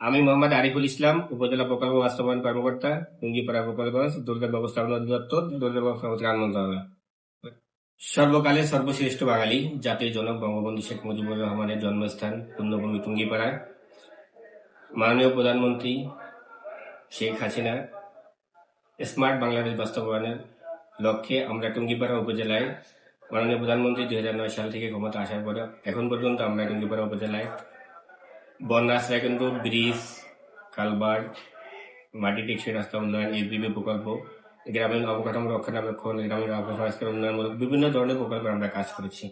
আমি মোহাম্মদ আরিফুল ইসলাম, উপজেলা প্রকল্প বাস্তবায়ন কর্মকর্তা টুঙ্গিপাড়া প্রকল্পগঞ্জ দুর্যোগ ব্যবস্থাপনা অধিদপ্তর দুর্যোগ ব্যবস্থাপনা ত্রাণ মন্ত্রণালয়। সর্বকালের সর্বশ্রেষ্ঠ বাঙালি, জাতির জনক বঙ্গবন্ধু শেখ মুজিবুর রহমানের জন্মস্থান পুণ্যভূমি টুঙ্গিপাড়া মাননীয় প্রধানমন্ত্রী শেখ হাসিনা, স্মার্ট বাংলাদেশ বাস্তবায়নের লক্ষ্যে আমরা টুঙ্গিপাড়া উপজেলায় মাননীয় প্রধানমন্ত্রী দুই হাজার নয় সাল থেকে ক্ষমতা আসার পরে এখন পর্যন্ত আমরা টুঙ্গিপাড়া উপজেলায় বন্যা আশ্রয় কেন্দ্র ব্রিজ কালবার মাটি টেকসই রাস্তা উন্নয়ন এসবিবি প্রকল্প, গ্রামীণ অবকাঠামো রক্ষণাবেক্ষণ, গ্রামীণ অবসংস্কার উন্নয়নমূলক বিভিন্ন ধরনের প্রকল্পে আমরা কাজ করেছি।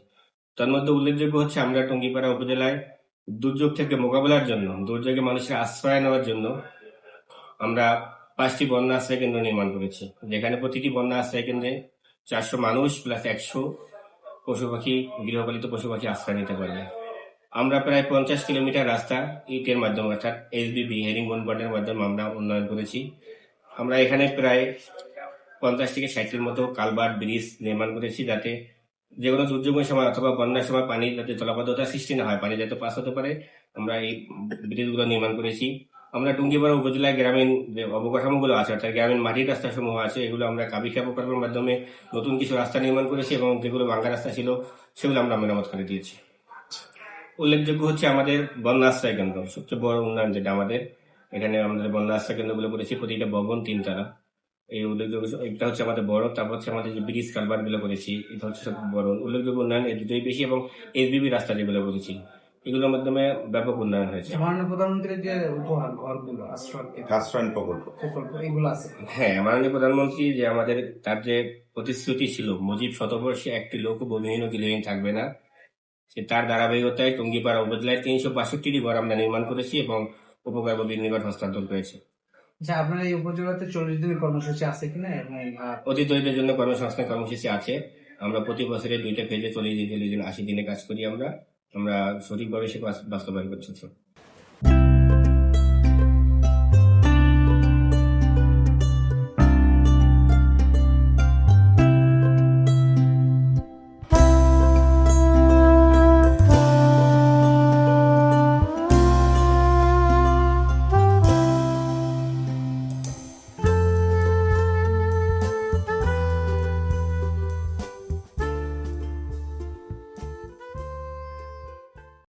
তার মধ্যে উল্লেখযোগ্য হচ্ছে আমরা টঙ্গিপাড়া উপজেলায় দুর্যোগ থেকে মোকাবেলার জন্য, দুর্যোগে মানুষের আশ্রয় নেওয়ার জন্য আমরা পাঁচটি বন্যা আশ্রয় কেন্দ্র নির্মাণ করেছি, যেখানে প্রতিটি বন্যা আশ্রয় কেন্দ্রে চারশো মানুষ প্লাস একশো পশু পাখি, গৃহপালিত পশু পাখি আশ্রয় নিতে পারবে। আমরা প্রায় পঞ্চাশ কিলোমিটার রাস্তা ইটের মাধ্যমে, অর্থাৎ এস এসবিবি হেরিং বোর্ডের মাধ্যমে আমরা উন্নয়ন করেছি। আমরা এখানে প্রায় পঞ্চাশ থেকে ষাটটির মতো কালবার ব্রিজ নির্মাণ করেছি যাতে যে কোনো দুর্যোগের সময় অথবা বন্যার সময় পানি যাতে জলাবদ্ধতা সৃষ্টি না হয়, পানি যাতে পাস হতে পারে, আমরা এই ব্রিজগুলো নির্মাণ করেছি। আমরা টুঙ্গিপাড়া উপজেলায় গ্রামীণ যে অবকাঠামোগুলো আছে, অর্থাৎ গ্রামীণ মাটির রাস্তা সমূহ আছে, এগুলো আমরা কাবিখা প্রকল্পের মাধ্যমে নতুন কিছু রাস্তা নির্মাণ করেছি এবং যেগুলো ভাঙ্গা রাস্তা ছিল, সেগুলো আমরা মেরামত করে দিয়েছি। উল্লেখযোগ্য হচ্ছে আমাদের বন্যা আশ্রয় কেন্দ্র সবচেয়ে বড় উন্নয়ন যেটা আমাদের। এখানে আমাদের বন্যা আশ্রয় কেন্দ্রগুলো করেছি প্রতিটা ভবন তিনতলা। এই উল্লেখযোগ্য এটা হচ্ছে আমাদের বড় তারপর হচ্ছে আমাদের যে ব্রিজ কারবারগুলো করেছি এটা হচ্ছে সব বড়। উল্লেখযোগ্য উন্নয়ন এই দুটোই বেশি এবং এস এসবিবি রাস্তা যেগুলো করেছি এগুলোর মাধ্যমে ব্যাপক উন্নয়ন হয়েছে। মাননীয় প্রধানমন্ত্রীর যে উপহার ঘরগুলো আশ্রয় প্রকল্প। এগুলো আছে? হ্যাঁ মাননীয় প্রধানমন্ত্রী যে আমাদের তার যে প্রতিশ্রুতি ছিল মুজিব শতবর্ষে একটি লোক ভূমিহীন ও গৃহহীন থাকবে না তার ধারাবাহিকতায় টঙ্গিপাড়া উপজেলায় তিনশো বাষট্টিটি ঘর আমরা নির্মাণ করেছি এবং উপকার নিকট হস্তান্তর করেছি। আচ্ছা আপনার এই উপজেলাতে চল্লিশ দিনের কর্মসূচি আছে কিনা এবং অতি দরিদ্রের জন্য কর্মসংস্থান কর্মসূচি আছে। আমরা প্রতি বছরে দুইটা ফেজে চল্লিশ দিন চল্লিশ দিন আশি দিনে কাজ করি আমরা। আমরা সঠিকভাবে সে বাস্তবায়ন করছি।